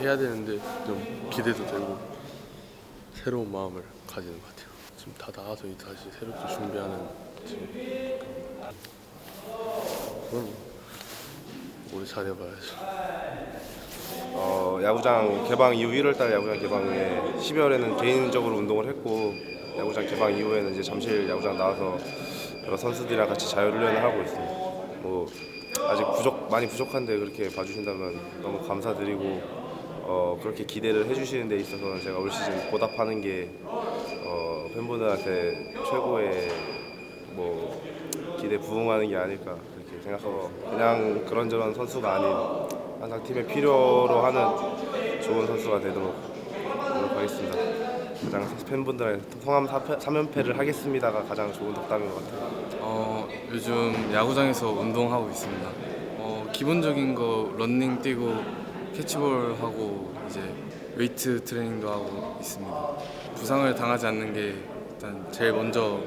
해야 되는데 좀 기대도 되고 새로운 마음을 가지는 것 같아요. 지금 다 나와서 다시 새롭게 준비하는 지금 그럼 우리 잘해봐야죠. 어, 야구장 개방 이후 1월달 야구장 개방 후에 12월에는 개인적으로 운동을 했고 야구장 개방 이후에는 이제 잠실 야구장 나와서 여러 선수들이랑 같이 자유훈련을 하고 있습니다. 뭐 아직 부족 많이 부족한데 그렇게 봐주신다면 너무 감사드리고 어, 그렇게 기대를 해주시는 데 있어서는 제가 올 시즌 보답하는 게 어, 팬분들한테 최고의 뭐 기대 부응하는 게 아닐까 그렇게 생각하고 그냥 그런저런 선수가 아닌 항상 팀의 필요로 하는 좋은 선수가 되도록 노력하겠습니다. 가장 팬분들한테 성함 3연패를 하겠습니다가 가장 좋은 덕담인 것 같아요. 어, 요즘 야구장에서 운동하고 있습니다. 어, 기본적인 거 런닝 뛰고 캐치볼 하고 이제 웨이트 트레이닝도 하고 있습니다. 부상을 당하지 않는 게 일단 제일 먼저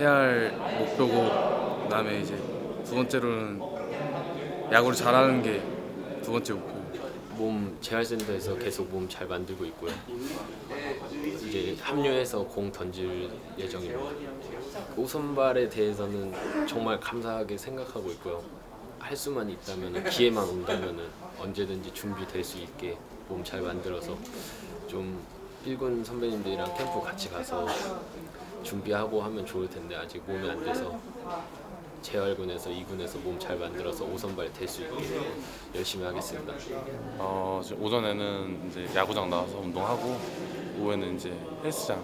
해야 할 목표고 그다음에 이제 두 번째로는 야구를 잘하는 게 두 번째 목표입니다. 몸 재활센터에서 계속 몸 잘 만들고 있고요. 이제 합류해서 공 던질 예정입니다. 오선발에 대해서는 정말 감사하게 생각하고 있고요. 할 수만 있다면 기회만 온다면 언제든지 준비될 수 있게 몸 잘 만들어서 좀 1군 선배님들이랑 캠프 같이 가서 준비하고 하면 좋을 텐데 아직 몸이 안 돼서 재활군에서 2군에서 몸 잘 만들어서 오선발 될 수 있게 열심히 하겠습니다. 어, 오전에는 이제 야구장 나와서 운동하고 오후에는 이제 헬스장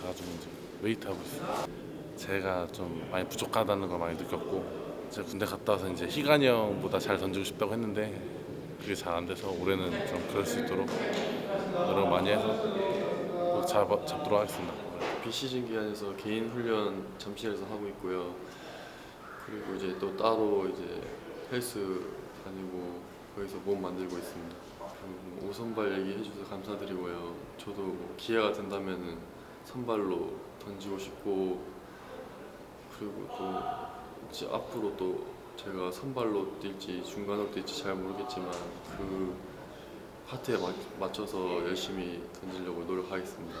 가가지고 이제 웨이트 하고 있어요. 제가 좀 많이 부족하다는 걸 많이 느꼈고 제가 군대 갔다 와서 이제 희관이 형보다 잘 던지고 싶다고 했는데 그게 잘 안 돼서 올해는 좀 그럴 수 있도록 노력 많이 해서 꼭 잡, 잡도록 하겠습니다. 비시즌 기간에서 개인 훈련 잠실에서 하고 있고요. 그리고 이제 또 따로 이제 헬스 다니고 거기서 몸 만들고 있습니다. 그리고 뭐 오선발 얘기해 주셔서 감사드리고요. 저도 뭐 기회가 된다면은 선발로 던지고 싶고 그리고 또 앞으로 또 제가 선발로 뛸지 중간으로 뛸지 잘 모르겠지만 그 파트에 맞, 맞춰서 열심히 던지려고 노력하겠습니다.